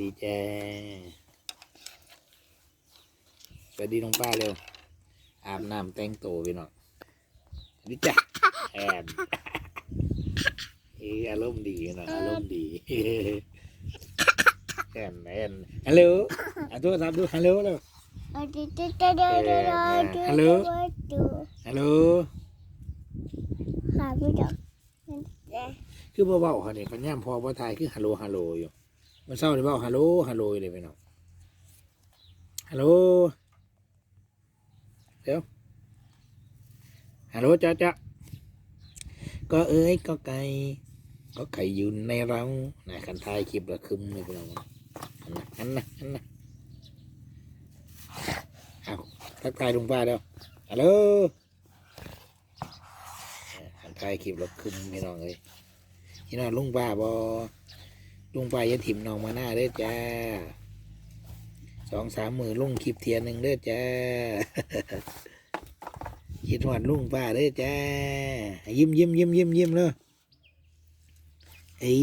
ดีจ้าสวัสดีน้องป้าเร็ว อาบน้ำแต่งตัวพี่น้องสวัสดีจ้ะแอนเอยอารมณ์ดีนะอารมณ์ดีแอนแอนฮัลโหลอะโทรศัพท์ดูฮัลโหลแล้วฮัลโหลฮัลโหลหาไม่เจอคือบ่เว้าเขาเนี่ยเขาย่ามพอบ่ทายคือฮัลโหลฮัลโหลอยู่ มันเศร้าเลยเว้าฮัลโหลฮัลโหลอยู่เลยพี่น้องฮัลโหลเดี๋ยวฮัลโหลจ้าจ้าก็เอ้ยก็ไก่ก็ไก่ยืนในเรานะคันท้ายคลิปละคึมเลยพี่น้องอันนะอันนะอันนะเอาทักทายลุงป้าเด้อฮัลโหลคันท้ายคลิปละคึมพี่น้องเลยพี่น้องลุงป้าบอ ลุงป้าย่าถิ่มน้องมาหน้าเด้อจ้าสองสามมือลุงคลิปเทียนหนึ่งเด้อจ้าคิดหอดลุงป้าเด้อจ้า ยิ้มยิ้มยิ้มยิ้มยิ้มเลยเอ้ย